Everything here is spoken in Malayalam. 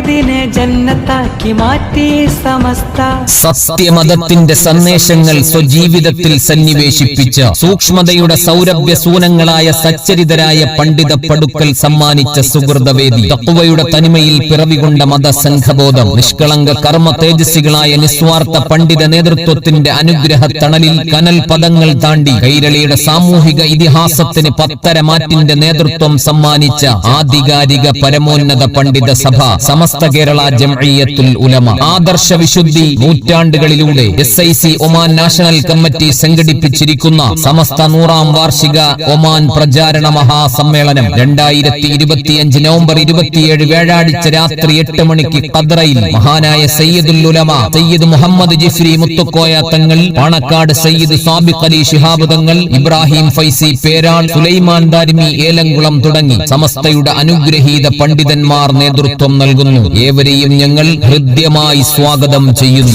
ഇതിനെ ജന്നത്താക്കി മാറ്റി സമസ്ത. സത്യമതത്തിന്റെ സന്ദേശങ്ങൾ സ്വജീവിതത്തിൽ സന്നിവേശിപ്പിച്ച സൂക്ഷ്മതയുടെ സൗരഭ്യ സൂനങ്ങളായ സച്ചരിതരായ പണ്ഡിത പടുക്കൽ സമ്മാനിച്ച സുഹൃതവേദി. തത്വയുടെ തനിമയിൽ പിറവികൊണ്ട മതസംഘബോധം. നിഷ്കളങ്ക കർമ്മ തേജസ്വികളായ നിസ്വാർത്ഥ പണ്ഡിത നേതൃത്വത്തിന്റെ അനുഗ്രഹ തണലിൽ കനൽ പദങ്ങൾ താണ്ടി കൈരളിയുടെ സാമൂഹിക ഇതിഹാസത്തിന് പത്തര മാറ്റിന്റെ നേതൃത്വം സമ്മാനിച്ച ആധികാരിക പരമോന്നത പണ്ഡിത സഭ. സമസ്ത കേരള ജംഇയ്യത്തുൽ ഉലമ. ആദർശ വിശുദ്ധി നൂറ്റാണ്ടുകളിലൂടെ S I C Oman national committee സംഘടിപ്പിച്ചിരിക്കുന്ന Samastha നൂറാം വാർഷിക ഒമാൻ പ്രചാരണ മഹാസമ്മേളനം രണ്ടായിരത്തി ഇരുപത്തിയഞ്ച് നവംബർ ഇരുപത്തിയേഴ് വ്യാഴാഴ്ച രാത്രി എട്ട് മണിക്ക് കദ്രയിൽ മഹാനായ സയ്യിദുൽ ഉലമ സയ്യിദ് മുഹമ്മദ് ജിഫ്രി മുത്തുക്കോയ തങ്ങൾ പാണക്കാട് സയ്യിദ് സാബിഖ് അലി ഷിഹാബ് തങ്ങൾ ഇബ്രാഹിം ഫൈസി പേരാൾ സുലൈമാൻ ദാരിമി ഏലംകുളം തുടങ്ങി. സമസ്തയുടെ അനുഗ്രഹീത പണ്ഡിതന്മാർ നേതൃത്വം നൽകുന്നു. ഏവരെയും ഞങ്ങൾ ഹൃദ്യമായി സ്വാഗതം ചെയ്യുന്നു.